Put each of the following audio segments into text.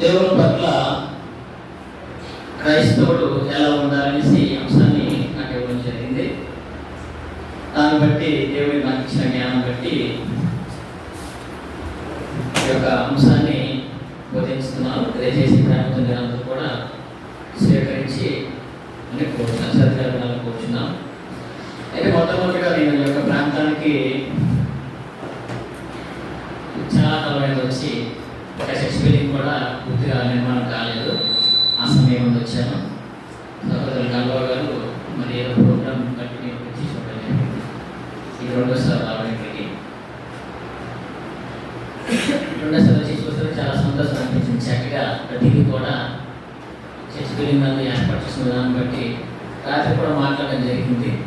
దేవుని పట్ల క్రైస్తవుడు ఎలా ఉండాలనేసి ఈ అంశాన్ని నాకు ఇవ్వడం జరిగింది. దాన్ని బట్టి దేవుడి నాకు ఇచ్చిన జ్ఞానం బట్టి ఈ యొక్క అంశాన్ని బోధించుతున్నాను దయచేసి ప్రేమతో మీరందరూ కూడా స్వీకరించి అని కోరుతున్నాను సత్యాలను కోరుచున్నాను అయితే మొట్టమొదటిగా నేను ఈ యొక్క ప్రాంతానికి చాలా కాలమైంది వచ్చి ఒక సెక్స్ బిల్డింగ్ కూడా పూర్తిగా నిర్మాణం కాలేదు. ఆ సమయం వచ్చాను. సహోదరు గల్వా గారు మరి ఏదో ప్రోగ్రామ్ కంటిన్యూ వచ్చి చూడలేదు ఈ రెండోసారి రావడం ఇక్కడికి రెండోసారి వచ్చి చూస్తే చాలా సంతోషం అనిపించింది. చక్కగా ప్రతిదీ కూడా చర్చ బిల్డింగ్ ఏర్పాటు చేసిన విధానం బట్టి రాత్రి కూడా మాట్లాడడం జరిగింది.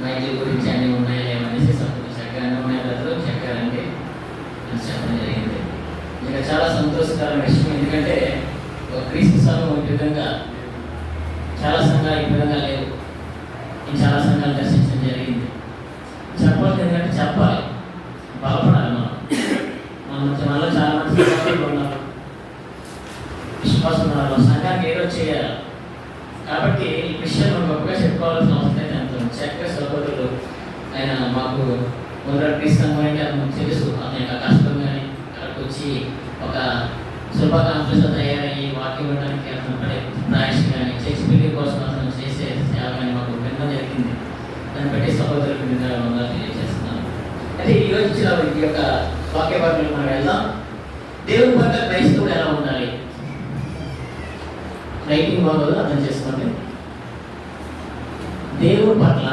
మైకిల్ గురించి అన్నీ ఉన్నాయా లేవనేసి సంతోషం. చక్కగా అన్నీ ఉన్నాయి బ్రదరు? అని చెప్పడం జరిగింది. ఇంకా చాలా సంతోషకరమైన విషయం ఎందుకంటే ఒక క్రీస్తు సంఘం ఒక విధంగా చాలా సంఘాలు ఈ విధంగా లేవు. నేను చాలా సంఘాలు దర్శించడం జరిగింది. చెప్పాలి ఎందుకంటే చెప్పాలి. బలపడాలి మనం. మన మనలో చాలా మంది ఉన్నారు. విశ్వాసం ఉన్నారు. సంఘానికి ఏదో చేయాలి. కాబట్టి ఈ విషయాలు మనం గొప్పగా చెప్పుకోవాల్సిన అవసరం అయితే అంత చక్కగా సహోదరులు ఆయన మాకు మొదటి క్రీస్తు అంటే అది మనకు తెలుసు. అతని యొక్క కష్టం కానీ అక్కడికి వచ్చి ఒక శుభాకాంక్షలతో తయారయ్యి వాక్యం ఇవ్వడానికి అతను పడే ప్రయాసం కోసం అతను చేసే సేవ మాకు వినడం జరిగింది. దాన్ని బట్టి సహోదరులకు నిన్న తెలియజేస్తున్నాను. అయితే ఈ రోజు ఇచ్చిన ఈ యొక్క వాక్య భాగంలో మనం వెళ్దాం. దేవుని పట్ల క్రైస్తవుడు ఎలా ఉండాలి? రైటింగ్ బాగోదు అర్థం చేసుకోండి దేవుని పట్ల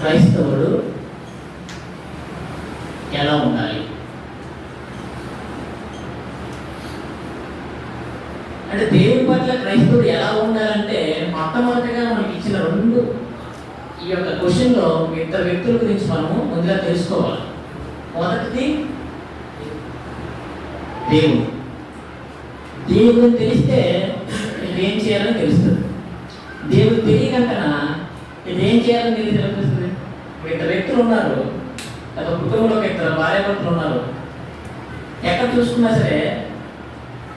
క్రైస్తవుడు ఎలా ఉండాలి అంటే దేవుని పట్ల క్రైస్తవుడు ఎలా ఉండాలంటే మొట్టమొదటిగా మనకి ఇచ్చిన రెండు ఈ యొక్క క్వశ్చన్లో ఇద్దరు వ్యక్తుల గురించి మనము ముందుగా తెలుసుకోవాలి. మొదటిది దేవుడు. దేవుడు తెలిస్తే ఇది ఏం చేయాలని తెలుస్తుంది. దేవుడు తెలియకంటనా ఇది ఏం చేయాలని తెలిసి తెలుస్తుంది? ఇద్దరు వ్యక్తులు ఉన్నారు. ఒక కుటుంబంలో ఒక ఇద్దరు భార్యాభర్తలు ఉన్నారు. ఎక్కడ చూసుకున్నా సరే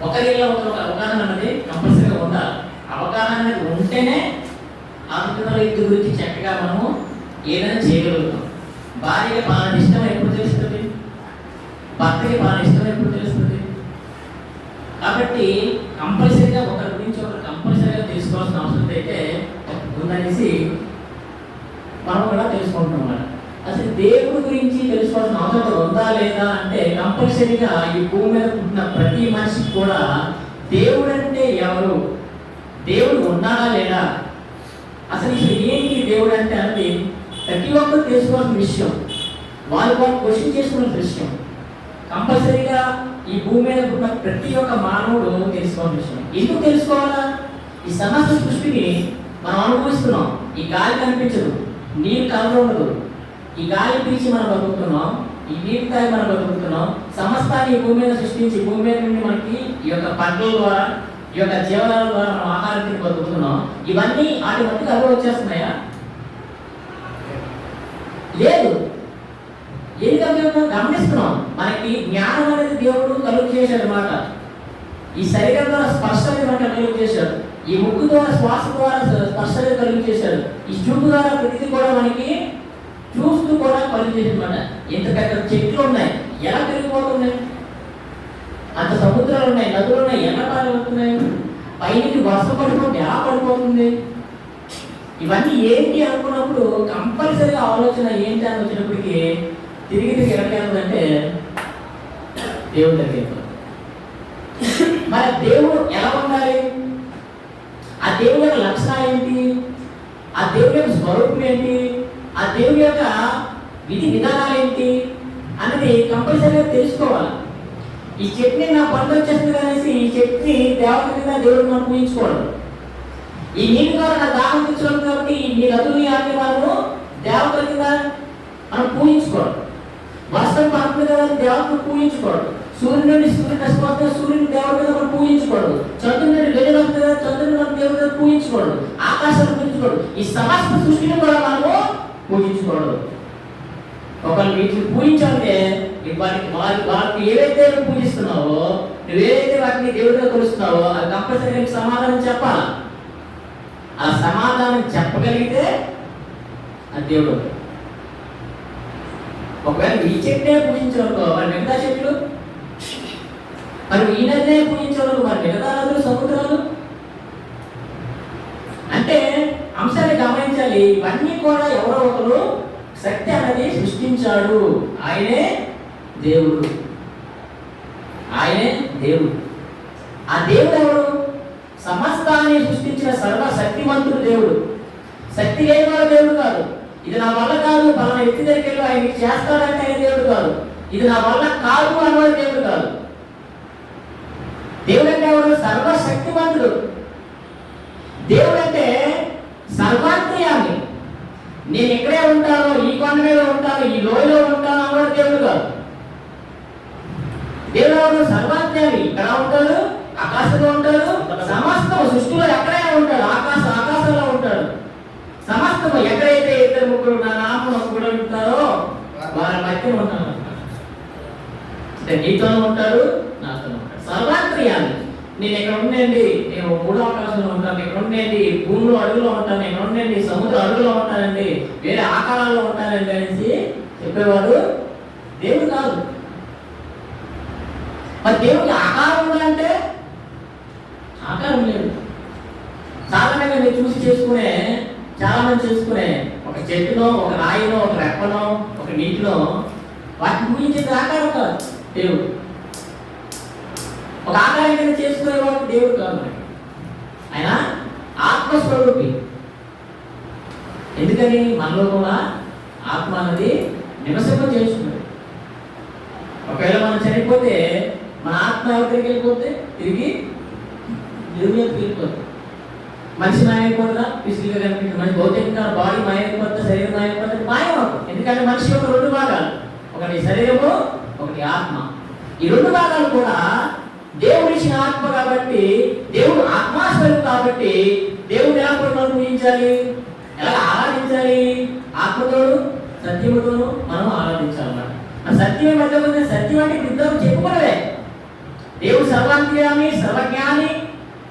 ఒకరిలో ఒకరు అవగాహన అనేది కంపల్సరీగా ఉండాలి. అవగాహన అనేది ఉంటేనే ఆంధ్రప్రదేశ్ కుటుంబంలో గురించి చక్కగా మనము ఏదైనా చేయగలుగుతాం. భార్యకి బాగా ఇష్టం ఎప్పుడు తెలుస్తుంది? భర్తకి బాగా ఇష్టం ఎప్పుడు తెలుస్తుంది? కాబట్టి కంపల్సరీ ఒకరి గురించి ఒకరు కంపల్సరీగా తెలుసుకోవాల్సిన అవసరం అయితే ఉందనేసి మనం కూడా తెలుసుకుంటున్నాం అన్నమాట. అసలు దేవుడి గురించి అవసరం ఉందా లేదా అంటే కంపల్సరీగా ఈ భూమి మీద పుట్టిన ప్రతి మనిషికి కూడా దేవుడు అంటే ఎవరు? దేవుడు ఉన్నాడా లేదా? అసలు ఇప్పుడు ఏంటి దేవుడు అంటే అనేది ప్రతి ఒక్కరు తెలుసుకోవాల్సిన విషయం. వాళ్ళు వాళ్ళు క్వశ్చన్ చేసుకోవాల్సిన విషయం. కంపల్సరీగా ఈ భూమి మీద ఉన్న ప్రతి ఒక్క మానవుడు తెలుసుకోవాల్సిన విషయం. ఎందుకు తెలుసుకోవాలా? ఈ సమస్త సృష్టిని మనం అనుభవిస్తున్నాం. ఈ గాలి కనిపించదు. నీరు కలర్ ఉండదు. ఈ గాలి పీల్చి మనం బతుకుతున్నాం ఈ నీరు మనం బతుకుతున్నాం సమస్తాన్ని ఈ భూమి మీద సృష్టించి భూమి మీద నుండి మనకి ఈ యొక్క పంటల ద్వారా ఈ యొక్క జీవనాల ద్వారా మనం ఆహారం తిని బతుకుతున్నాం. ఇవన్నీ వాటి మట్టుకు అవి వచ్చేస్తున్నాయా? లేదు. ఎందుకంటే మనం గమనిస్తున్నాం. మనకి జ్ఞానం అనేది దేవుడు కలుగు చేశాడు అనమాట ఈ శరీరం ద్వారా స్పర్శ అనేది మనకి కలుగు చేశాడు. ఈ ముక్కు ద్వారా శ్వాస ద్వారా స్పర్శ కలుగు చేశాడు. ఈ చూపు ద్వారా ప్రతిదీ కూడా మనకి చూస్తూ కూడా కలుగు ఇంత ఎంత పెద్ద చెట్లు ఉన్నాయి ఎలా పెరిగిపోతున్నాయి? అంత సముద్రాలు ఉన్నాయి నదులు ఉన్నాయి ఎలా పారిపోతున్నాయి పైనకి వర్షం పడిపోతే ఎలా పడిపోతుంది? ఇవన్నీ ఏంటి అనుకున్నప్పుడు కంపల్సరీగా ఆలోచన ఏంటి అని వచ్చినప్పటికీ తిరిగి తిరిగి ఎక్కడికి దేవుడి దగ్గరికి మరి దేవుడు ఎలా ఉండాలి? ఆ దేవుడి యొక్క లక్షణాలు ఏంటి? ఆ దేవుడి యొక్క స్వరూపం ఏంటి? ఆ దేవుడి యొక్క విధి విధానాలు ఏంటి అనేది కంపల్సరీగా తెలుసుకోవాలి. ఈ చెట్ని నా పంట వచ్చేస్తుంది అనేసి ఈ చెట్ని దేవత కింద దేవుడు మనం పూజించుకోవడం. ఈ నీటి ద్వారా నా దాహం తీర్చడం కాబట్టి ఈ నదులు ఆపే వాళ్ళను దేవతల కింద మనం పూజించుకోవడం. వర్షం పడుతుంది కదా దేవతను పూజించుకోవడం. సూర్యుని నుండి సూర్యుని నష్టపోతే సూర్యుని దేవుడి మీద మనం పూజించుకోవడం. చంద్రుని నుండి వెలుగు వస్తుంది చంద్రుని మనం దేవుడి మీద పూజించుకోవడం. ఆకాశాన్ని పూజించుకోవడం. ఈ సమస్త సృష్టిని కూడా మనము పూజించుకోవడం ఒకళ్ళు వీటిని పూజించాలంటే వారికి వారి వారికి ఏవైతే నువ్వు పూజిస్తున్నావో నువ్వేదైతే వాటిని దేవుడిగా కొలుస్తున్నావో అది కంపల్సరీ సమాధానం చెప్పాలి? ఆ సమాధానం చెప్పగలిగితే అది దేవుడు. ఒకవేళ ఈ చెట్టే పూజించవనుకో మరి మిగతా చెట్లు? మరి ఈ నదినే పూజించవనుకో మరి మిగతా నదులు సముద్రాలు? అంటే అంశాన్ని గమనించాలి. ఇవన్నీ కూడా ఎవరో ఒకరు శక్తి అనేది సృష్టించాడు. ఆయనే దేవుడు. ఆయనే దేవుడు. ఆ దేవుడు ఎవరు? సమస్తాన్ని సృష్టించిన సర్వశక్తివంతుడు దేవుడు. శక్తి లేనివాడు దేవుడు కాదు. ఇది నా వల్ల కాదు పలానా వ్యక్తి దగ్గరికి వెళ్ళి ఆయన ఇది చేస్తాడంటే ఆయన దేవుడు కాదు. ఇది నా వల్ల కాదు అన్నవాడు దేవుడు కాదు. దేవుడు అంటే ఎవరు? సర్వశక్తివంతుడు దేవుడు అంటే సర్వాంతర్యామి. నేను ఇక్కడే ఉంటాను ఈ కొండ మీద ఉంటాను ఈ లోయలో ఉంటాను అన్నవాడు దేవుడు కాదు దేవుడు ఎవరు సర్వాంతర్యామి. ఇక్కడ ఉంటాడు ఆకాశంలో ఉంటాడు సమస్తం సృష్టిలో ఎక్కడైనా ఉంటాడు ఆకాశ ఆకాశంలో ఉంటాడు. సమస్తం ఎక్కడైతే ఇద్దరు ముగ్గురు నా నామం కూడా ఉంటారో వారి మధ్య ఉంటాను అంటే నీతోనూ ఉంటాడు నాతో ఉంటాడు. సర్వాంతర్యామి. నేను ఇక్కడ ఉండేది నేను మూడో ఆకాశంలో ఉంటాను ఇక్కడ ఉండేది భూమిలో అడుగులో ఉంటాను ఇక్కడ ఉండేది సముద్ర అడుగులో ఉంటానండి. వేరే ఆకారాల్లో ఉంటానండి అనేసి చెప్పేవాడు దేవుడు కాదు. మరి దేవుడికి ఆకారం ఉందంటే ఆకారం లేదు. సాధారణంగా నేను చూసి చేసుకునే చాలా మంది చేసుకునే ఒక చెట్టులో ఒక రాయిలో ఒక రెప్పలో ఒక నీటిలో వాటిని ఊహించేది ఆకారం కాదు దేవుడు. ఒక ఆదాయం చేసుకునేవాడు దేవుడు కాదు ఆయన ఆత్మస్వరూపి. ఎందుకని? మనలో కూడా ఆత్మ అనేది నివసింప చేస్తుంది ఒకవేళ మనం చనిపోతే మన ఆత్మ ఎవరికి వెళ్ళిపోతే? తిరిగి దేవుని వెళ్ళిపోతుంది. మనిషి మాయమైపోతుందా ఫిజికల్గా కనిపించింది. మనిషి భౌతికంగా బాడీ మాయమైపోతే శరీరం మాయమైపోతే మాయమవుతుంది ఎందుకంటే మనిషి యొక్క రెండు భాగాలు. ఒకటి శరీరము ఒకటి ఆత్మ. ఈ రెండు భాగాలు కూడా దేవుడు ఇచ్చిన ఆత్మ కాబట్టి దేవుడు ఆత్మాస్వరూపు కాబట్టి దేవుడు ఎలా మనం పూజించాలి ఎలా ఆరాధించాలి? ఆత్మతోడు సత్యముతోను మనం ఆరాధించాలన్నమాట. ఆ సత్యం అంటే సత్యం అంటే ఇద్దరు చెప్పుకున్నదే దేవుడు సర్వాంతర్యామి సర్వజ్ఞాని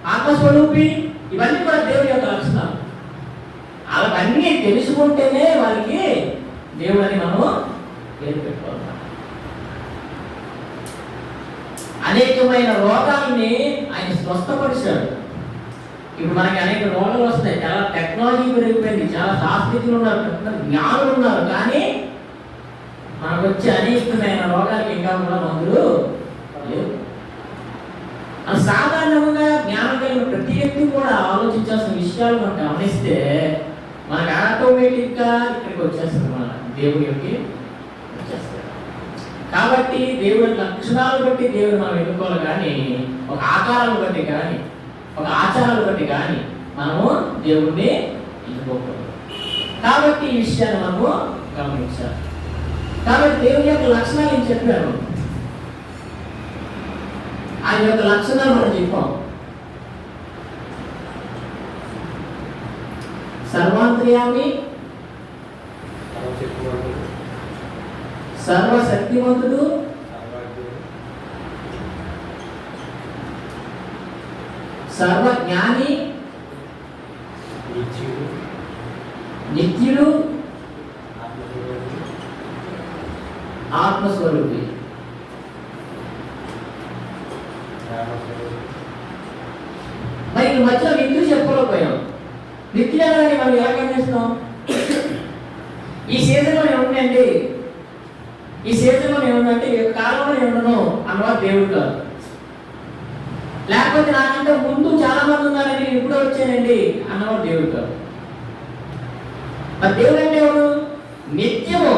ఆత్మస్వరూపి ఇవన్నీ కూడా దేవుడి యొక్క లక్షణాలు. అవన్నీ తెలుసుకుంటేనే వాళ్ళకి దేవుడని మనం పేరు పెట్టుకోవాలి. అనేకమైన రోగాల్ని ఆయన స్వస్థపరిచాడు. ఇప్పుడు మనకి అనేక రోగాలు వస్తాయి చాలా టెక్నాలజీ పెరిగిపోయింది. చాలా శాస్త్రజ్ఞులు ఉన్నారు పెద్ద జ్ఞానులు ఉన్నారు కానీ మనకు వచ్చే అనేకమైన రోగాలకి ఇంకా కూడా మందులు లేవు సాధారణంగా జ్ఞానం కలిగిన ప్రతి వ్యక్తి కూడా ఆలోచించాల్సిన విషయాలు మనం గమనిస్తే మనకు ఆటోమేటిక్గా ఇక్కడికి వచ్చేస్తుంది మన దేవుడి యొక్క. కాబట్టి దేవుడి లక్షణాలు బట్టి దేవుడు మనం ఎన్నుకోవాలి కానీ ఒక ఆకారాలు బట్టి కానీ ఒక ఆచారాలు బట్టి కానీ మనము దేవుణ్ణి ఎన్నుకోకూడదు. కాబట్టి ఈ విషయాన్ని మనము గమనించాలి. కాబట్టి దేవుని యొక్క లక్షణాలు ఏం చెప్పాను ఆయన యొక్క లక్షణాలు మనం చెప్పాం. సర్వాంతర్యామి సర్వశక్తివంతుడు సర్వజ్ఞాని. నిత్యుడు. ఆత్మస్వరూపి. మరి ఈ మధ్యలో నిత్యుడు చెప్పలేకపోయాం నిత్యుడు మనం ఎలా గమనిస్తాం ఈ సీజన్లో ఏముందండి ఉండండి ఈ సీజన్లో నేను ఉండంటే ఈ కాలంలో నేను ఉండను అన్నవాడు దేవుడు కాదు. లేకపోతే నాకంటే ముందు చాలా మంది ఉన్నారని నేను ఇప్పుడే వచ్చానండి అన్నవాడు దేవుడు కాదు. మరి దేవుడు అంటే ఎవరు? నిత్యము.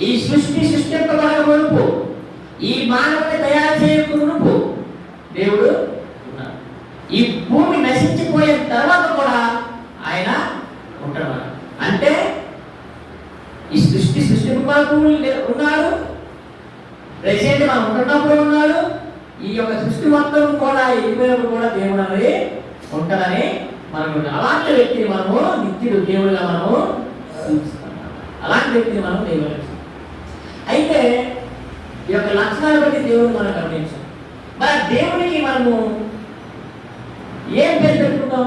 ఈ సృష్టి సృష్టింపబడక మునుపు ఈ మానవుని తయారు చేయక మునుపు దేవుడు ఉన్నాడు. ఈ భూమి నశించిపోయిన తర్వాత కూడా ఆయన ఉంటాడు అంటే ఈ సృష్టి సృష్టింపబడకు ఉన్నాడు ప్రెసిడెంట్ మనం ఉంటున్నప్పుడు ఉన్నాడు. ఈ యొక్క సృష్టి మొత్తం కూడా వెళ్ళిపోయినప్పుడు కూడా దేవుడు అనేది ఉంటాడని మనం అలాంటి వ్యక్తిని మనము నిత్యుడు దేవుడిగా మనము అలాంటి వ్యక్తిని మనం దేవుడు అయితే ఈ యొక్క లక్షణాలు బట్టి దేవుడిని మనం గమనించాం. మరి దేవునికి మనము ఏం పేరు పెట్టుకుంటాం?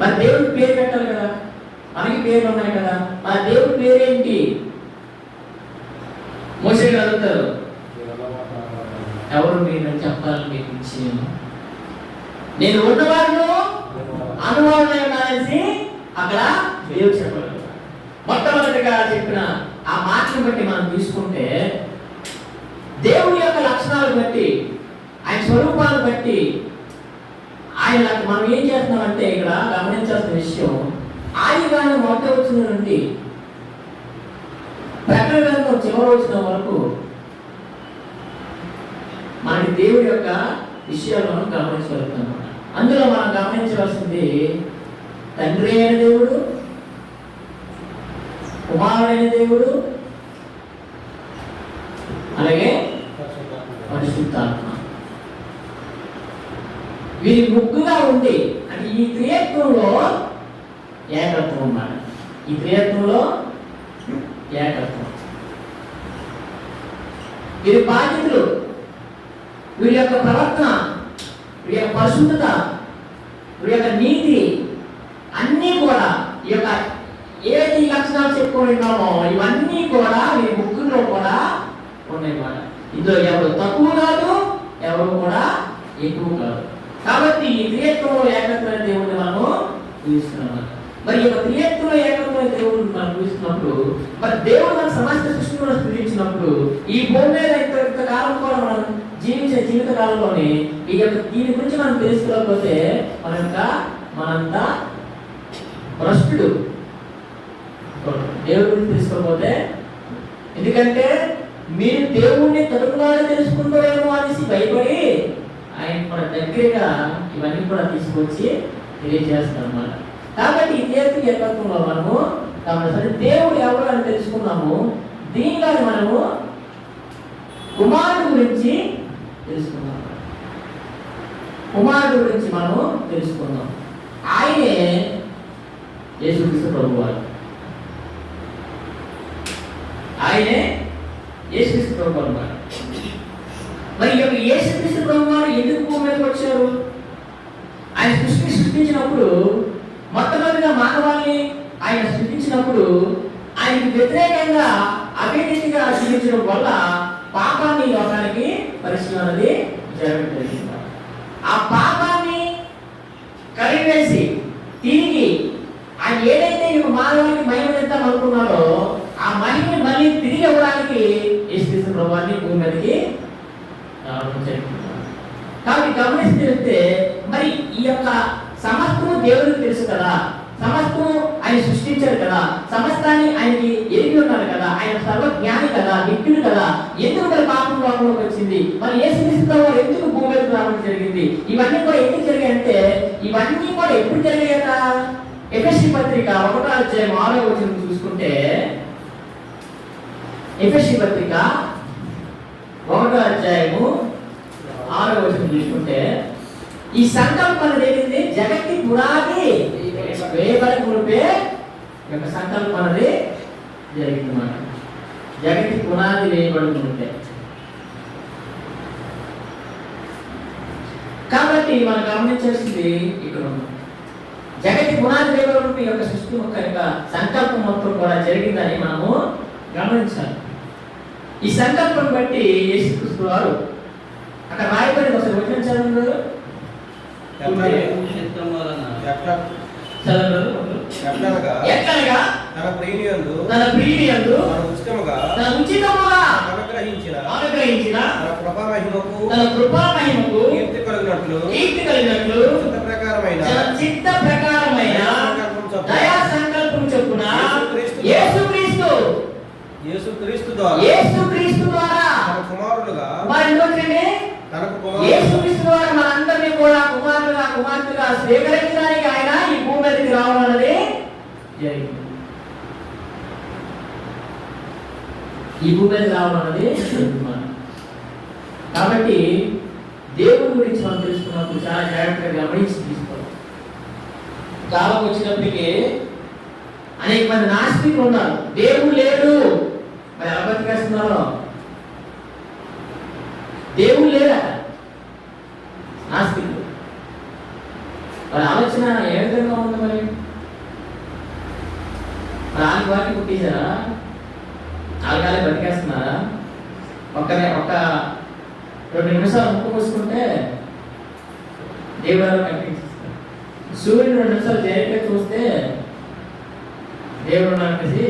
మరి దేవుడికి పేరు పెట్టాలి కదా? మనకి పేర్లు ఉన్నాయి కదా? మరి దేవుడి పేరేంటి మోసే అడుగుతారు. ఎవరు మీరు అని చెప్పాలని మీకు ఇచ్చిన నేను ఉన్నవాళ్ళు అనుభవం అనేసి అక్కడ దేవుడు చెప్పాలి మొట్టమొదటిగా చెప్పిన ఆ మాటను బట్టి మనం తీసుకుంటే దేవుడి యొక్క లక్షణాలు బట్టి ఆయన స్వరూపాన్ని బట్టి ఆయన మనం ఏం చేస్తున్నామంటే ఇక్కడ గమనించాల్సిన విషయం ఆయన మొదట వచ్చిన నుండి ప్రకటన చివరి వచ్చిన వరకు మనకి దేవుడి యొక్క విషయాలను గమనించగలుగుతాం అందులో మనం గమనించవలసింది తండ్రి అయిన దేవుడు కుమారుడైన దేవుడు అలాగే పరిశుద్ధాత్మ. వీరి ముగ్గుగా ఉండి అంటే ఈ త్రియత్వంలో ఏకత్వం అన్నమాట ఈ త్రియత్వంలో ఏకత్వం. వీరి బాధ్యతలు వీరి యొక్క ప్రవర్తన వీరి యొక్క పరిశుద్ధత వీరి యొక్క నీతి అన్నీ కూడా ఈ యొక్క ఏది లక్షణాలు చెప్పుకొని ఉన్నామో ఇవన్నీ కూడా వీరి ముగ్గురులో కూడా ఉన్నాయన్నమాట ఇందులో ఎవరు తక్కువ కాదు ఎవరు కూడా ఎక్కువ కాదు. కాబట్టి ఈ త్రియత్వంలో ఏకత్వం దేవుడిని మనము చూస్తున్నాం మరి ఈ యొక్క త్రియత్వంలో ఏకత్వమైన దేవుడు మనం చూస్తున్నప్పుడు మరి దేవుడు మన సమస్త సృష్టిలో స్థితించినప్పుడు ఈ భూమి మీద ఇంత కాలం కూడా మనం జీవించే జీవిత కాలంలోనే ఈ యొక్క దీని గురించి మనం తెలుసుకోకపోతే మనంత మనంతా భ్రష్టుడు. దేవుడి గురించి తెలుసుకోకపోతే ఎందుకంటే మీరు దేవుణ్ణి తదుపునాడు తెలుసుకుంటారేమో అనేసి భయపడి ఆయన మన దగ్గరగా ఇవన్నీ కూడా తీసుకొచ్చి తెలియజేస్తాం అన్నమాట కాబట్టి ఈ తీర్పు ఏర్పడుతున్నాం మనము గమనించాలి దేవుడు ఎవరు అని తెలుసుకున్నాము. దీనిలో మనము కుమారుడు గురించి తెలుసుకున్నాం. కుమారుడు గురించి మనము తెలుసుకుందాం ఆయనే యేసుక్రీస్తు ప్రభు వారు ఆయనే యేసుక్రీస్తు ప్రభు అన్నమాట మరి ఈ యొక్క యేసుక్రీస్తు ప్రభు వారు ఎందుకు భూమి మీదకి వచ్చారు? ఆయన సృష్టి సృష్టించినప్పుడు మొట్టమొదటిగా మానవాళిని ఆయన సృష్టించినప్పుడు ఆయనకి వ్యతిరేకంగా అవినీతిగా జీవించడం వల్ల పాపాన్ని లోకానికి పరిశ్రమ అనేది జరగడం జరిగింది ఆ పాపాన్ని కరివేసి తిరిగి ఆయన ఏదైతే ఈ మానవాళికి మహిమనిద్దాం అనుకున్నారో ఆ మహిమని మళ్ళీ తిరిగి ఇవ్వడానికి యేసుక్రీస్తు ప్రభావాన్ని భూమి మీదకి కాబట్టి గమనిస్తే మరి ఈ యొక్క సమస్తము దేవుడికి తెలుసు కదా. సమస్తము ఆయన సృష్టించారు కదా. సమస్తాన్ని ఆయనకి ఎరిగి ఉన్నారు కదా. ఆయన సర్వజ్ఞాని కదా నిత్యుడు కదా. ఎందుకు మరి పాపం లోకంలోకి వచ్చింది? మరి ఏ స్థితిలో ఎందుకు భూమి మీదకి రావడం జరిగింది? ఇవన్నీ కూడా ఎందుకు జరిగాయంటే ఇవన్నీ కూడా ఎప్పుడు జరిగాయట? ఎఫ్ఎస్సి పత్రిక ఒకటో అధ్యాయం ఆరో వచ్చిన చూసుకుంటే ఎఫ్ఎస్సి పత్రిక ఒకటో అధ్యాయము ఆరో వచ్చిన చూసుకుంటే ఈ సంకల్పన జరిగింది జగత్తి పునాది వేయబడి మునిపే ఈ యొక్క సంకల్పం జరిగింది మాట జగత్తి పునాది వేయబడి కాబట్టి మనం గమనించాల్సింది ఇక్కడ ఉంది. జగతి పునాది వేయబడి ఈ యొక్క సృష్టి యొక్క యొక్క సంకల్పం మొత్తం కూడా జరిగిందని మనము గమనించాలి. ఈ సంకల్పం బట్టి యేసుకృష్ణుడు వారు అక్కడ రాయబడి ఒకసారి వచ్చిన చదువు ఎట్లనగా తన ప్రియునియందు తన ప్రియునియందు తన ఉచితముగా తన ఉచితముగా అనుగ్రహించిన అనుగ్రహించిన తన కృపామహిమకు తన కృపా మహిమకు కీర్తి కలిగినట్లు కీర్తి కలిగినట్లు చిత్త ప్రకారమైన చిత్త ప్రకారమైన చొప్పున దయా సంకల్పం చొప్పున యేసుక్రీస్తు యేసుక్రీస్తు ద్వారా యేసుక్రీస్తు ద్వారా తన కుమారులుగా మరి తనకు కుమారుడు యేసుక్రీస్తు ద్వారా మనందరినీ కూడా కుమార్తెగా స్వీకరించడానికి ఆయన ఈ భూమి మీదకి రావడం అన్నది జరిగింది. ఈ భూమి మీద రావడం అన్నది కాబట్టి దేవుని గురించి మనం తెలుసుకున్నప్పుడు చాలా జాగ్రత్తగా గమనించి తీసుకోవాలి. కాలం వచ్చినప్పటికీ అనేక మంది నాస్తికులు ఉన్నారు. దేవుడు లేడు. మరి ఎలా బతికేస్తున్నారు దేవుడు లేడా? నాస్తికుడు వాళ్ళ ఆలోచన ఏ విధంగా ఉంది మరి? మరి వారికి పుట్టించారా పుట్టేశారా బతికేస్తున్నారా? ఒక్కనే ఒక్క రెండు నిమిషాలు ముక్కు పోసుకుంటే దేవుడు కనిపించేస్తారు సూర్యుడు రెండు నిమిషాలు జరిగే చూస్తే దేవుడు అనిపించి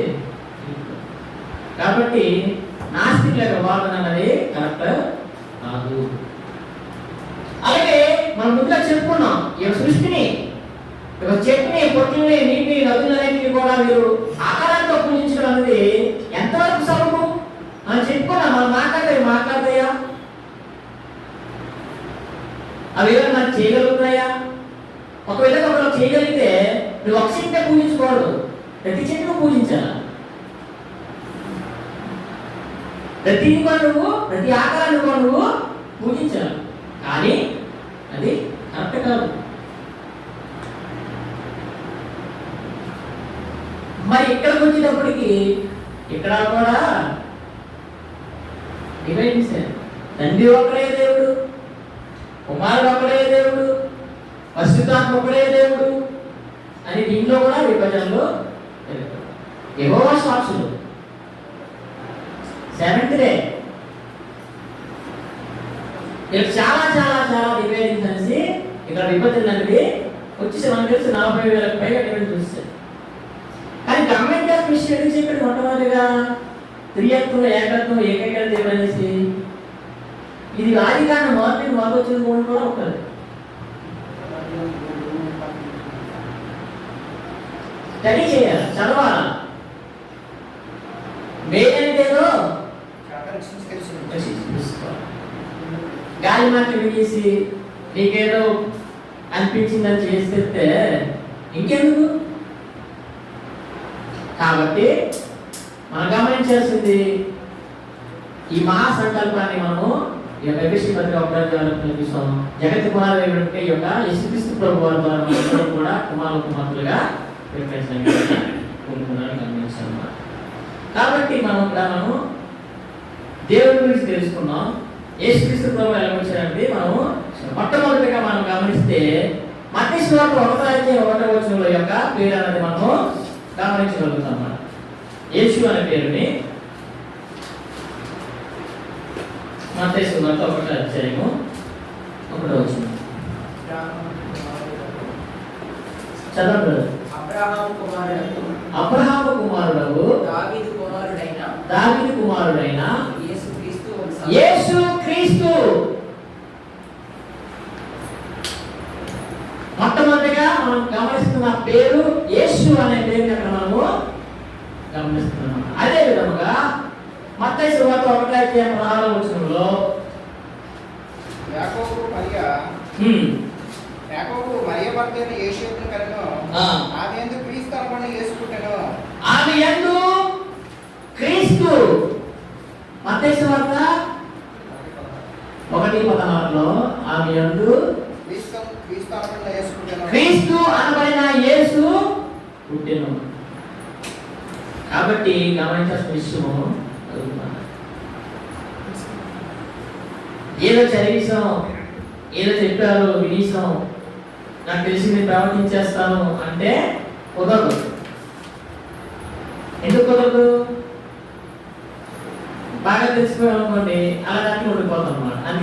కాబట్టి నాస్తికుల వాదన అనేది కరెక్ట్ కాదు. అలాగే మనం ముందుగా చెప్పుకున్నాం ఈ యొక్క సృష్టిని ఈ చెట్టుని పొట్టుని నీటిని నదులన్నింటినీ కూడా మీరు ఆకారంతో పూజించడం అనేది ఎంతవరకు సబబు? మనం చెప్పుకున్నాం మనం మాట్లాడలేదు మాట్లాడతాయా? అవి ఏమైనా మనం చేయగలుగుతాయా ఒకవేళ ఒకరు చేయగలిగితే నువ్వు ఒక చెట్టే పూజించకూడదు ప్రతి చెట్టును పూజించాలి? ప్రతి కూడా నువ్వు ప్రతి ఆకారాన్ని కూడా నువ్వు పూజించాలి? కానీ అది కరెక్ట్ కాదు. మరి ఇక్కడికి వచ్చేటప్పటికి ఇక్కడ కూడా డివైడ్ చేశారు తండ్రి ఒకడే దేవుడు కుమారుడు ఒకడే దేవుడు పరిశుద్ధాత్మ ఒకడే దేవుడు అని దీంట్లో కూడా విభజనలో ఎవో సాక్షులు. సెవెంత్ డే ఇక్కడ చాలా చాలా చాలా డివైడింగ్స్ కలిసి ఇక్కడ విభజనలు అనేది వచ్చేసి మనకు తెలిసి నలభై వేలకు పైగా డివైడ్ చూస్తారు కానీ గవర్నమెంట్ ఆఫ్ మిషన్ ఎందుకు చెప్పాడు మొట్టమొదటిగా? త్రియత్వం ఏకత్వం ఏకైక దేవుడు ఇది ఆది కానీ మాకు మొదలు వచ్చిన మూడు కూడా ఉంటుంది స్టడీ చేయాలి చదవాలి. మెయిన్ అంటేదో గాలి మాట నీకేదో అనిపించిందని చేస్తే ఇంకెందుకు? కాబట్టి మనం గమనించాల్సింది ఈ మహాసంకల్పాన్ని మనము ఈ యొక్క ఎఫ్ఎస్సి పత్రిక ఒకటి చూసాం జగత్ కుమార్ ఈ యొక్క యేసుక్రీస్తు ప్రభు వారి ద్వారా కూడా కుమార్ కుమార్తెలుగా ప్రకటించడానికి కోరుకున్నారని గమనించాము కాబట్టి మనం ఇక్కడ మనము దేవుడి గురించి తెలుసుకున్నాం. యేసుక్రీస్తు ప్రభు ఎలా వచ్చారంటే మనము మొట్టమొదటిగా మనం గమనిస్తే మతేశ్వరకు ఒకటో అధ్యాయం ఒకటో వచనంలో యొక్క పేరు అనేది మనము గమనించగలుగుతాం అన్నమాట యేసు అనే పేరుని మతేశ్వరంతో ఒకటో అధ్యాయము ఒకటో వచనం చదవండి అబ్రహాము కుమారుడు అబ్రహాము కుమారుడు దావీదు కుమారుడైన దావీదు కుమారుడైన యేసుక్రీస్తు. యేసు క్రీస్తు. మొట్టమొదటిగా మనం గమనిస్తున్న పేరు యేసు అనే పేరుని అక్కడ మనము గమనిస్తున్నాం. అదే విధముగా మత్తయి సువార్త ఒకటి అధ్యాయం పదహారవ వచనంలో యాకోబు మరియ హ్మ్, యాకోబు మరియ భర్త అయిన యేషువును కనుక ఆ, ఆమె ఎందుకు క్రీస్తు ఆమె యందు క్రీస్తు. మత్తయి ఒకటి పదహారులో ఆమె యందు క్రీస్తు క్రీస్తు అనబడిన యేసు పుట్టెను కాబట్టి గమనించాల్సిన విషయము. ఏదో చదివిసాం ఏదో చెప్పారు వినేసాం నాకు తెలిసింది ప్రవర్తించేస్తాను అంటే కుదరదు. ఎందుకు కుదరదు? బాగా తెలిసిపోయాం అనుకోండి అలా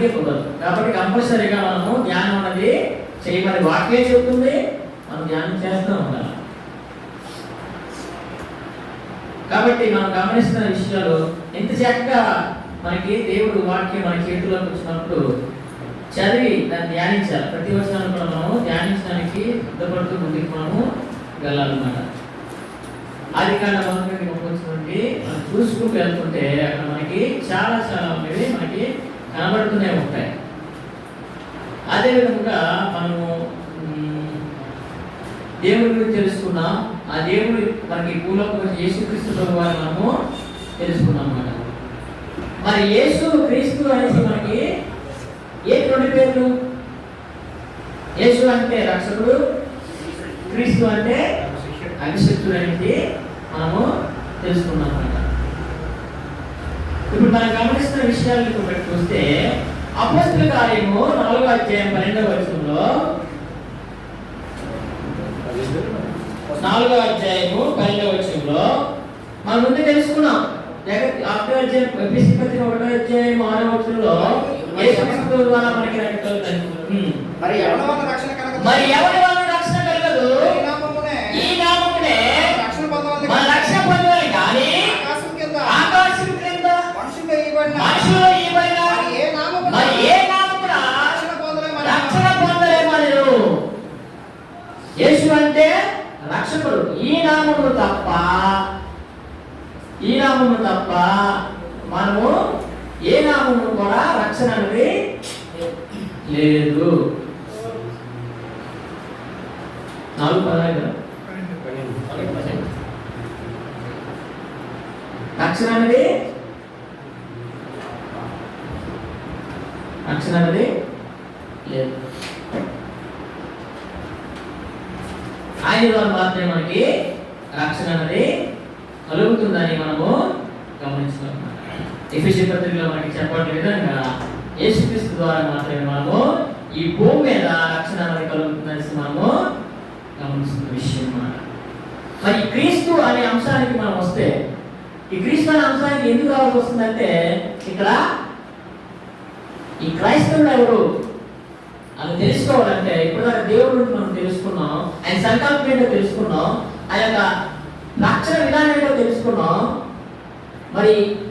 దాంట్లో కుదరదు కాబట్టి కంపల్సరీగా మనము ధ్యానం అనేది చేయమని వాక్యే చెప్తుంది. మనం ధ్యానం చేస్తూ ఉండాలి. కాబట్టి మనం గమనిస్తున్న విషయాలు ఎంత చక్కగా మనకి దేవుడు వాక్యం మన చేతిలోకి వచ్చినప్పుడు చదివి దాన్ని ధ్యానించాలి. ప్రతి వచనాన్ని కూడా మనము ధ్యానించడానికి సిద్ధపడుతూ ముందుకు మనము వెళ్ళాలన్నమాట. ఆది కాండ మొదటి వచ్చినటువంటి మనం చూసుకుంటూ వెళ్తుంటే అక్కడ మనకి చాలా చాలా అనేవి మనకి కనబడుతూనే ఉంటాయి. అదేవిధంగా మనము దేవుడి గురించి తెలుసుకున్నాం. ఆ దేవుడు మనకి భూలోకి యేసుక్రీస్తు ప్రభు మనము తెలుసుకున్నాం అన్నమాట. మరి యేసు క్రీస్తు అనేసి మనకి ఏ రెండు పేర్లు? యేసు అంటే రక్షకుడు క్రీస్తు అంటే అభిషక్తుడు అనేది మనము తెలుసుకున్నాం అన్నమాట. ఇప్పుడు మనం గమనిస్తున్న విషయాలు ఇప్పుడు బట్టి చూస్తే అపోస్తుల కార్యము నాలుగో అధ్యాయం పన్నెండవ వచనంలో నాలుగో అధ్యాయము పన్నెండవ వచనంలో మనం ముందు తెలుసుకున్నాం ఆఖరి అధ్యాయం పత్రిక ఒకటో అధ్యాయం ఆరో వచనంలో యేసుక్రీస్తు ద్వారా మనకి. మరి ఎవరి వల్ల నామమును తప్ప మనము ఏ నామమును కూడా రక్షణ అనేది లేదు. నాలుగు పదాలు రక్షణ అనేది రక్షణ అనేది లేదు. ఆయన ద్వారా మాత్రమే మనకి రక్షణ అనేది కలుగుతుందని మనము గమనించుకున్నాం ఎఫ్ఎస్సి పత్రికలో మనకి చెప్పడం విధంగా యేసుక్రీస్తు ద్వారా మాత్రమే మనము ఈ భూమి మీద రక్షణ అనేది కలుగుతుందని మనము గమనిస్తున్న విషయం అన్నమాట. మరి క్రీస్తు అనే అంశానికి మనం వస్తే ఈ క్రీస్తు అనే అంశానికి ఎందుకు రావాల్సి వస్తుందంటే ఇక్కడ ఈ క్రైస్తవులు ఎవరు? అది తెలుసుకోవాలంటే ఇప్పుడు దాకా దేవుడు గురించి మనం తెలుసుకున్నాం ఆయన సంకల్పం ఏంటో తెలుసుకున్నాం ఆయన యొక్క రక్షణ విధానం ఏంటో తెలుసుకున్నాం మరి